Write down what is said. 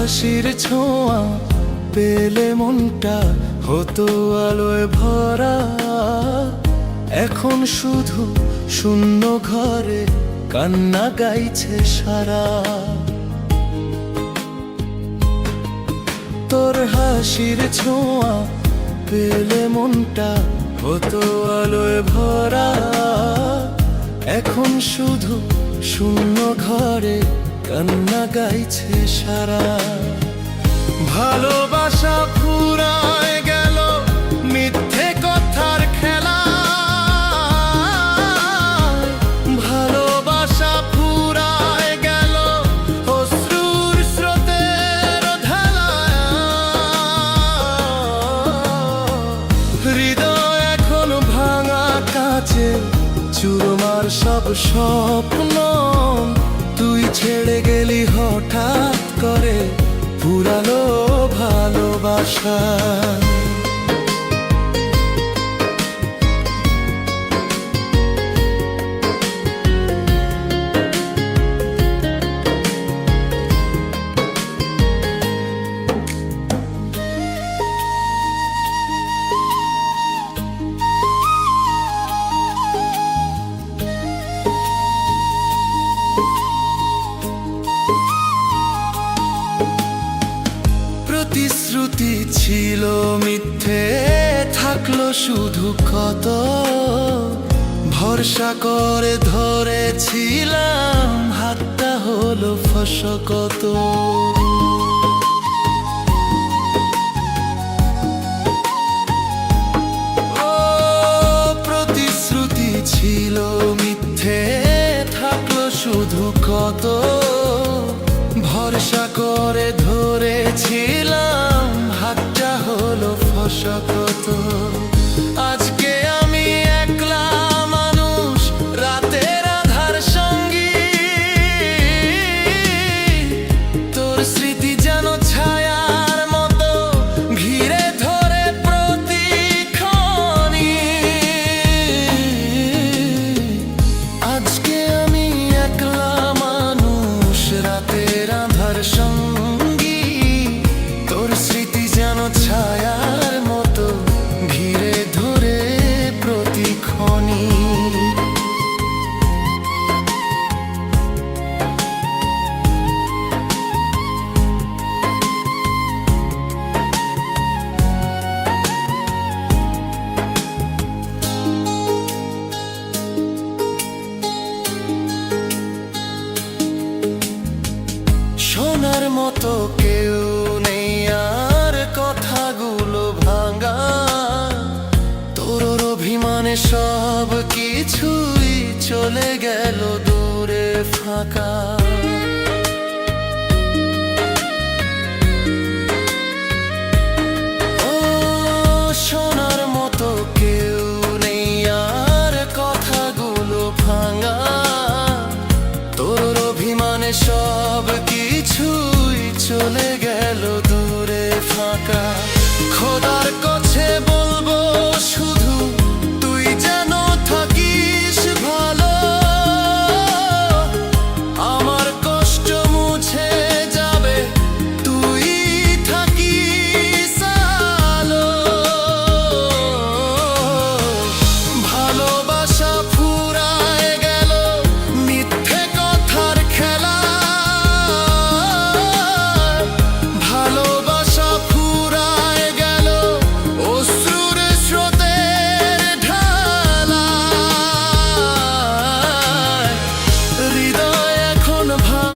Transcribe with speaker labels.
Speaker 1: হাসির ছোঁয়া পেলে মনটা হতো আলোয় ভরা। এখন শুধু শূন্য ঘরে কান্না গাইছে সারা। তোর হাসির ছোঁয়া পেলে মনটা হতো আলোয় ভরা। এখন শুধু শূন্য ঘরে কান্না গাইছে সারা। ভালোবাসা ফুরায় গেল মিথ্যে কথার খেলা। ভালোবাসা ফুরায় গেল অশ্রুর স্রোতের ঢেলা। হৃদয় এখন ভাঙা কাছে চুরমার সব স্বপ্ন। তুই ছেড়ে গেলি হঠাৎ করে পুরানো ভালোবাসা। প্রতিশ্রুতি ছিল মিথ্যে, থাকল শুধু কত ভরসা করে ধরেছিলাম, হাতটা হলো ফসকত। প্রতিশ্রুতি ছিল মিথ্যে, থাকল শুধু কত চলে গেল দূরে ফাঁকা। ও, শোনার মতো কেউ নেই আর কথাগুলো ভাঙা। তোর অভিমানে সব কিছুই চলে গেল